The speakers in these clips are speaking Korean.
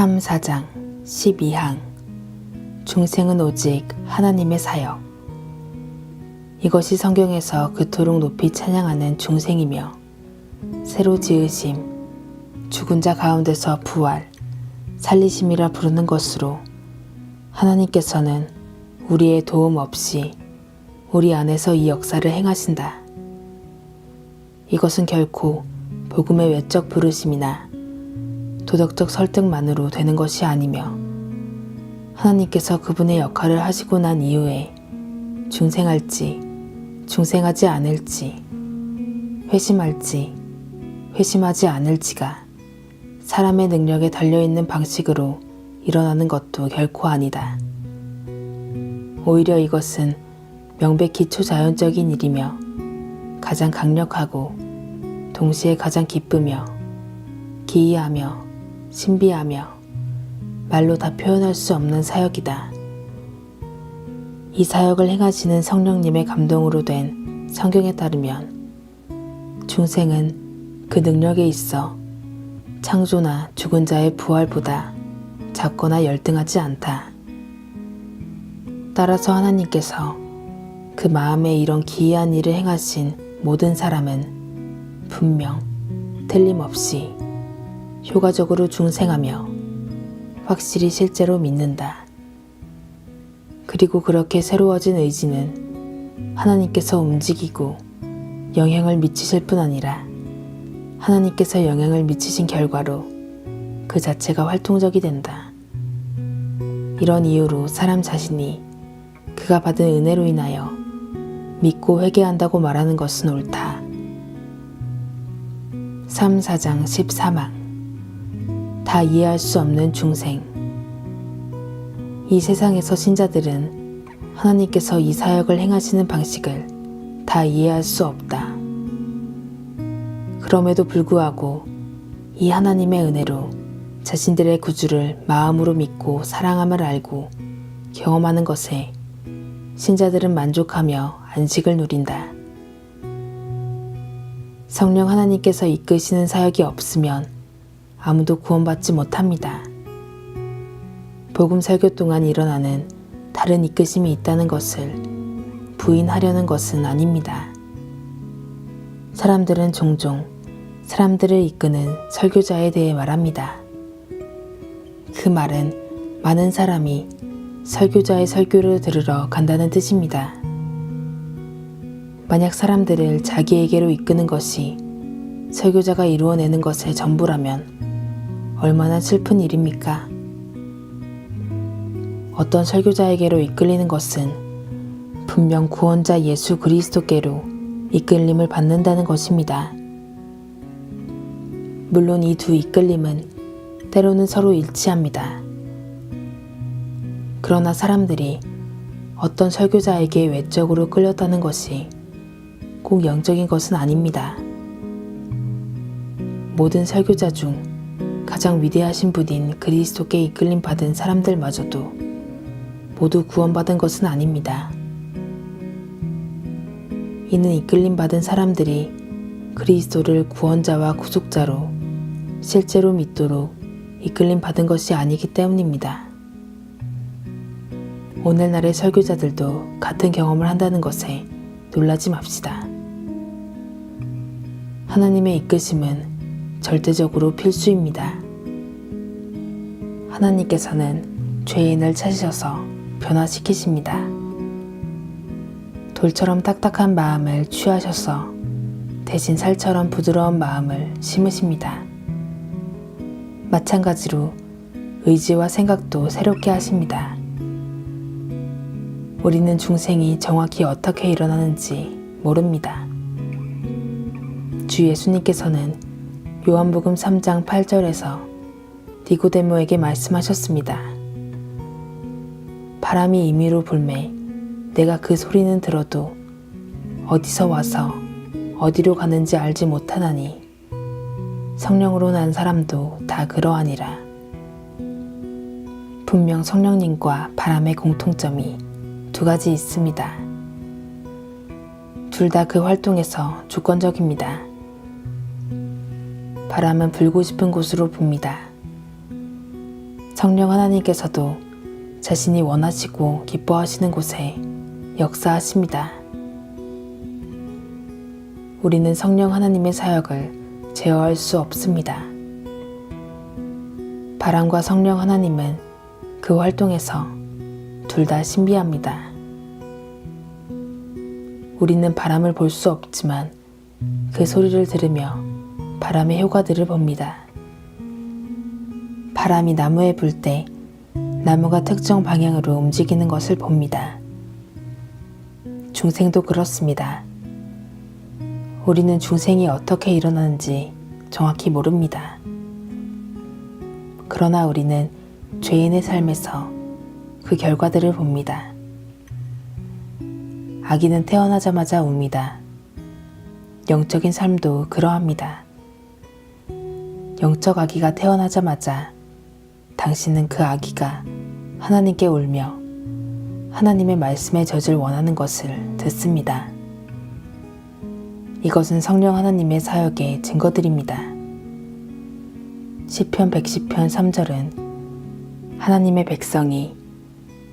삼 4장 12항 중생은 오직 하나님의 사역 이것이 성경에서 그토록 높이 찬양하는 중생이며 새로 지으심 죽은 자 가운데서 부활 살리심이라 부르는 것으로 하나님께서는 우리의 도움 없이 우리 안에서 이 역사를 행하신다. 이것은 결코 복음의 외적 부르심이나 도덕적 설득만으로 되는 것이 아니며 하나님께서 그분의 역할을 하시고 난 이후에 중생할지 중생하지 않을지 회심할지 회심하지 않을지가 사람의 능력에 달려있는 방식으로 일어나는 것도 결코 아니다. 오히려 이것은 명백히 초자연적인 일이며 가장 강력하고 동시에 가장 기쁘며 기이하며 신비하며 말로 다 표현할 수 없는 사역이다. 이 사역을 행하시는 성령님의 감동으로 된 성경에 따르면 중생은 그 능력에 있어 창조나 죽은 자의 부활보다 작거나 열등하지 않다. 따라서 하나님께서 그 마음에 이런 기이한 일을 행하신 모든 사람은 분명 틀림없이 효과적으로 중생하며 확실히 실제로 믿는다. 그리고 그렇게 새로워진 의지는 하나님께서 움직이고 영향을 미치실 뿐 아니라 하나님께서 영향을 미치신 결과로 그 자체가 활동적이 된다. 이런 이유로 사람 자신이 그가 받은 은혜로 인하여 믿고 회개한다고 말하는 것은 옳다. 3, 4장 14망 다 이해할 수 없는 중생 이 세상에서 신자들은 하나님께서 이 사역을 행하시는 방식을 다 이해할 수 없다. 그럼에도 불구하고 이 하나님의 은혜로 자신들의 구주를 마음으로 믿고 사랑함을 알고 경험하는 것에 신자들은 만족하며 안식을 누린다. 성령 하나님께서 이끄시는 사역이 없으면 아무도 구원받지 못합니다. 복음 설교 동안 일어나는 다른 이끄심이 있다는 것을 부인하려는 것은 아닙니다. 사람들은 종종 사람들을 이끄는 설교자에 대해 말합니다. 그 말은 많은 사람이 설교자의 설교를 들으러 간다는 뜻입니다. 만약 사람들을 자기에게로 이끄는 것이 설교자가 이루어내는 것의 전부라면 얼마나 슬픈 일입니까? 어떤 설교자에게로 이끌리는 것은 분명 구원자 예수 그리스도께로 이끌림을 받는다는 것입니다. 물론 이 두 이끌림은 때로는 서로 일치합니다. 그러나 사람들이 어떤 설교자에게 외적으로 끌렸다는 것이 꼭 영적인 것은 아닙니다. 모든 설교자 중 가장 위대하신 분인 그리스도께 이끌림 받은 사람들마저도 모두 구원받은 것은 아닙니다. 이는 이끌림 받은 사람들이 그리스도를 구원자와 구속자로 실제로 믿도록 이끌림 받은 것이 아니기 때문입니다. 오늘날의 설교자들도 같은 경험을 한다는 것에 놀라지 맙시다. 하나님의 이끄심은 절대적으로 필수입니다. 하나님께서는 죄인을 찾으셔서 변화시키십니다. 돌처럼 딱딱한 마음을 취하셔서 대신 살처럼 부드러운 마음을 심으십니다. 마찬가지로 의지와 생각도 새롭게 하십니다. 우리는 중생이 정확히 어떻게 일어나는지 모릅니다. 주 예수님께서는 요한복음 3장 8절에서 니고데모에게 말씀하셨습니다. 바람이 임의로 불매 내가 그 소리는 들어도 어디서 와서 어디로 가는지 알지 못하나니 성령으로 난 사람도 다 그러하니라. 분명 성령님과 바람의 공통점이 두 가지 있습니다. 둘 다 그 활동에서 주권적입니다. 바람은 불고 싶은 곳으로 붑니다. 성령 하나님께서도 자신이 원하시고 기뻐하시는 곳에 역사하십니다. 우리는 성령 하나님의 사역을 제어할 수 없습니다. 바람과 성령 하나님은 그 활동에서 둘 다 신비합니다. 우리는 바람을 볼 수 없지만 그 소리를 들으며 바람의 효과들을 봅니다. 바람이 나무에 불 때 나무가 특정 방향으로 움직이는 것을 봅니다. 중생도 그렇습니다. 우리는 중생이 어떻게 일어나는지 정확히 모릅니다. 그러나 우리는 죄인의 삶에서 그 결과들을 봅니다. 아기는 태어나자마자 웁니다. 영적인 삶도 그러합니다. 영적 아기가 태어나자마자 당신은 그 아기가 하나님께 울며 하나님의 말씀의 젖을 원하는 것을 듣습니다. 이것은 성령 하나님의 사역의 증거들입니다. 시편 110편 3절은 하나님의 백성이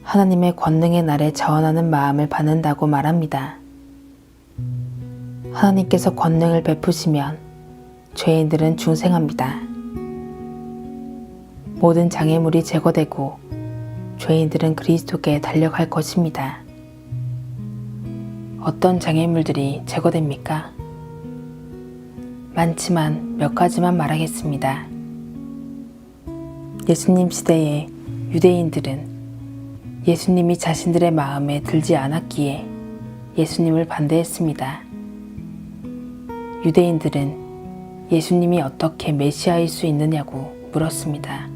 하나님의 권능의 날에 자원하는 마음을 받는다고 말합니다. 하나님께서 권능을 베푸시면 죄인들은 중생합니다. 모든 장애물이 제거되고 죄인들은 그리스도께 달려갈 것입니다. 어떤 장애물들이 제거됩니까? 많지만 몇 가지만 말하겠습니다. 예수님 시대의 유대인들은 예수님이 자신들의 마음에 들지 않았기에 예수님을 반대했습니다. 유대인들은 예수님이 어떻게 메시아일 수 있느냐고 물었습니다.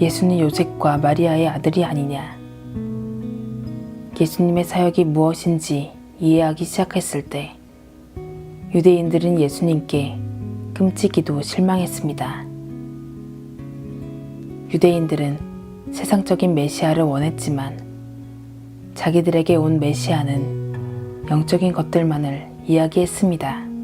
예수는 요셉과 마리아의 아들이 아니냐? 예수님의 사역이 무엇인지 이해하기 시작했을 때 유대인들은 예수님께 끔찍이도 실망했습니다. 유대인들은 세상적인 메시아를 원했지만 자기들에게 온 메시아는 영적인 것들만을 이야기했습니다.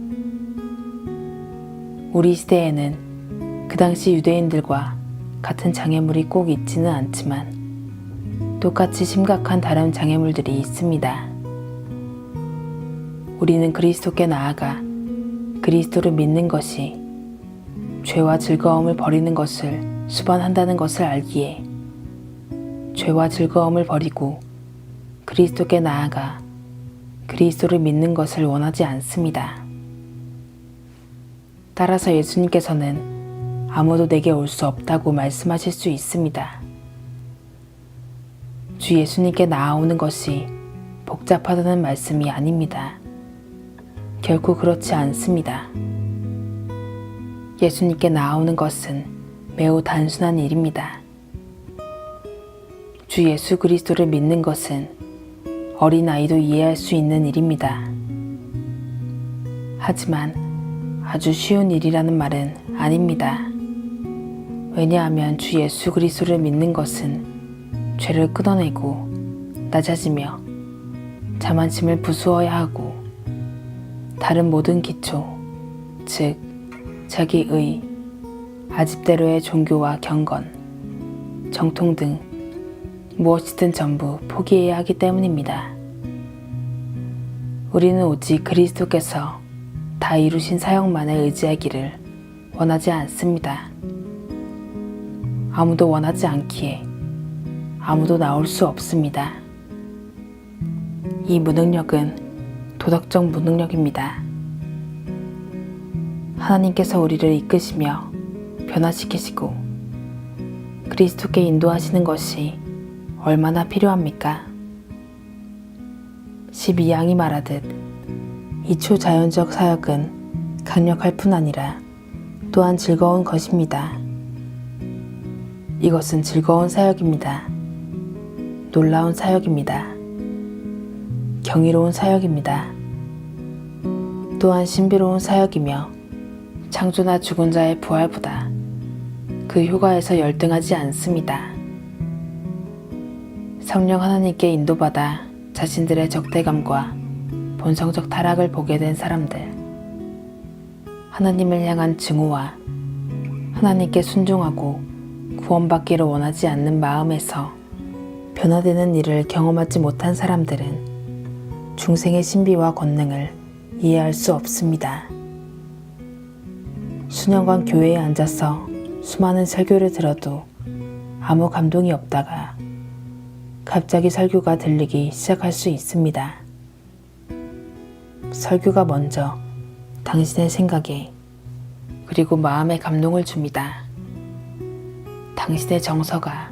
우리 시대에는 그 당시 유대인들과 같은 장애물이 꼭 있지는 않지만 똑같이 심각한 다른 장애물들이 있습니다. 우리는 그리스도께 나아가 그리스도를 믿는 것이 죄와 즐거움을 버리는 것을 수반한다는 것을 알기에 죄와 즐거움을 버리고 그리스도께 나아가 그리스도를 믿는 것을 원하지 않습니다. 따라서 예수님께서는 아무도 내게 올 수 없다고 말씀하실 수 있습니다. 주 예수님께 나아오는 것이 복잡하다는 말씀이 아닙니다. 결코 그렇지 않습니다. 예수님께 나아오는 것은 매우 단순한 일입니다. 주 예수 그리스도를 믿는 것은 어린아이도 이해할 수 있는 일입니다. 하지만 아주 쉬운 일이라는 말은 아닙니다. 왜냐하면 주 예수 그리스도를 믿는 것은 죄를 끊어내고 낮아지며 자만심을 부수어야 하고 다른 모든 기초, 즉 자기의 아집대로의 종교와 경건, 정통 등 무엇이든 전부 포기해야 하기 때문입니다. 우리는 오직 그리스도께서 다 이루신 사역만을 의지하기를 원하지 않습니다. 아무도 원하지 않기에 아무도 나올 수 없습니다. 이 무능력은 도덕적 무능력입니다. 하나님께서 우리를 이끄시며 변화시키시고 그리스도께 인도하시는 것이 얼마나 필요합니까? 12양이 말하듯 이 초자연적 사역은 강력할 뿐 아니라 또한 즐거운 것입니다. 이것은 즐거운 사역입니다. 놀라운 사역입니다. 경이로운 사역입니다. 또한 신비로운 사역이며 창조나 죽은 자의 부활보다 그 효과에서 열등하지 않습니다. 성령 하나님께 인도받아 자신들의 적대감과 본성적 타락을 보게 된 사람들. 하나님을 향한 증오와 하나님께 순종하고 구원받기를 원하지 않는 마음에서 변화되는 일을 경험하지 못한 사람들은 중생의 신비와 권능을 이해할 수 없습니다. 수년간 교회에 앉아서 수많은 설교를 들어도 아무 감동이 없다가 갑자기 설교가 들리기 시작할 수 있습니다. 설교가 먼저 당신의 생각에 그리고 마음에 감동을 줍니다. 당신의 정서가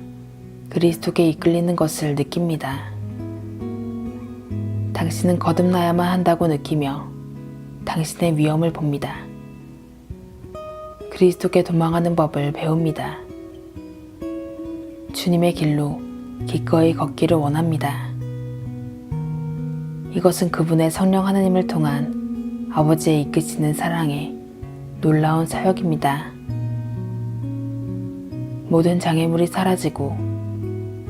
그리스도께 이끌리는 것을 느낍니다. 당신은 거듭나야만 한다고 느끼며 당신의 위험을 봅니다. 그리스도께 도망하는 법을 배웁니다. 주님의 길로 기꺼이 걷기를 원합니다. 이것은 그분의 성령 하나님을 통한 아버지의 이끄시는 사랑의 놀라운 사역입니다. 모든 장애물이 사라지고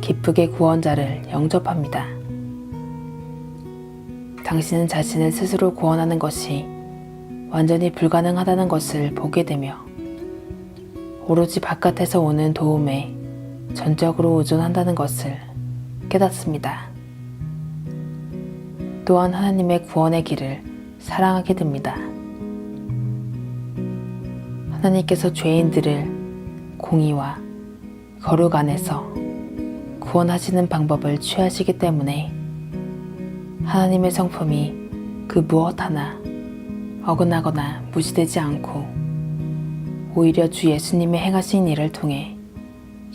기쁘게 구원자를 영접합니다. 당신은 자신을 스스로 구원하는 것이 완전히 불가능하다는 것을 보게 되며 오로지 바깥에서 오는 도움에 전적으로 의존한다는 것을 깨닫습니다. 또한 하나님의 구원의 길을 사랑하게 됩니다. 하나님께서 죄인들을 공의와 거룩 안에서 구원하시는 방법을 취하시기 때문에 하나님의 성품이 그 무엇 하나 어긋나거나 무시되지 않고 오히려 주 예수님이 행하신 일을 통해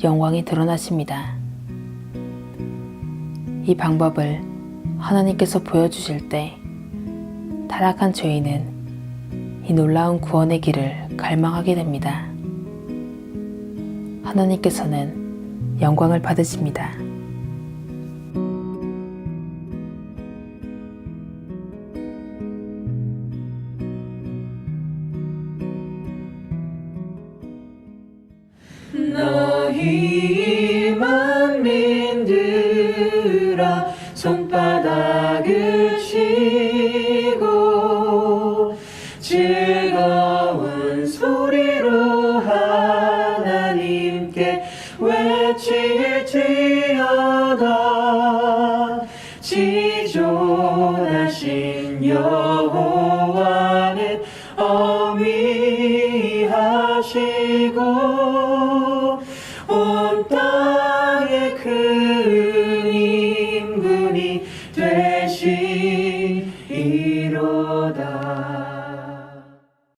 영광이 드러나십니다. 이 방법을 하나님께서 보여주실 때 타락한 죄인은 이 놀라운 구원의 길을 갈망하게 됩니다. 하나님께서는 영광을 받으십니다. 너희 외칠지